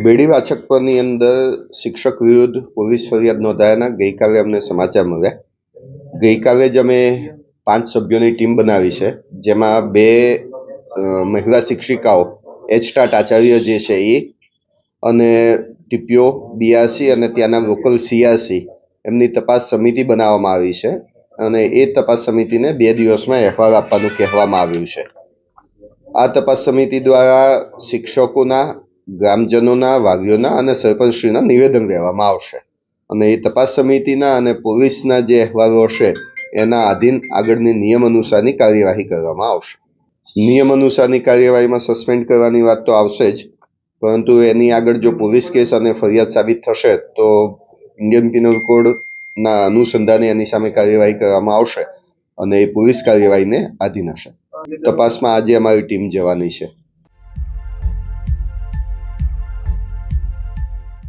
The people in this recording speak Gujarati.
બેડી વાચકપરની અંદર શિક્ષક વિરુદ્ધ પોલીસ ફરિયાદ નોંધાયાના. ગઈકાલે અમને સમાચાર મળ્યા. ગઈકાલે જ અમે પાંચ સભ્યોની ટીમ બનાવી છે, જેમાં બે મહિલા શિક્ષિકાઓ એચટાટ આચાર્ય જે છે એ અને ટીપીઓ બીઆરસી અને ત્યાંના લોકલ સીઆરસી એમની તપાસ સમિતિ બનાવવામાં આવી છે અને એ તપાસ સમિતિને બે દિવસમાં અહેવાલ આપવાનું કહેવામાં આવ્યું છે. આ તપાસ સમિતિ દ્વારા શિક્ષકોના ગ્રામજનોના વાલીઓના અને સરપંચશ્રીના નિવેદન લેવામાં આવશે. અને એ તપાસ સમિતિના અને પોલીસના જે અહેવાલો હશે, એના આધીન આગળની નિયમ અનુસારની કાર્યવાહી કરવામાં આવશે. નિયમ અનુસારની કાર્યવાહીમાં સસ્પેન્ડ કરવાની વાત તો આવશે જ, પરંતુ એની આગળ જો પોલીસ કેસ અને ફરિયાદ સાબિત થશે, તો ઇન્ડિયન પિનલ કોડના અનુસંધાને એની સામે કાર્યવાહી કરવામાં આવશે અને એ પોલીસ કાર્યવાહીને આધીન હશે. તપાસમાં આજે અમારી ટીમ જવાની છે.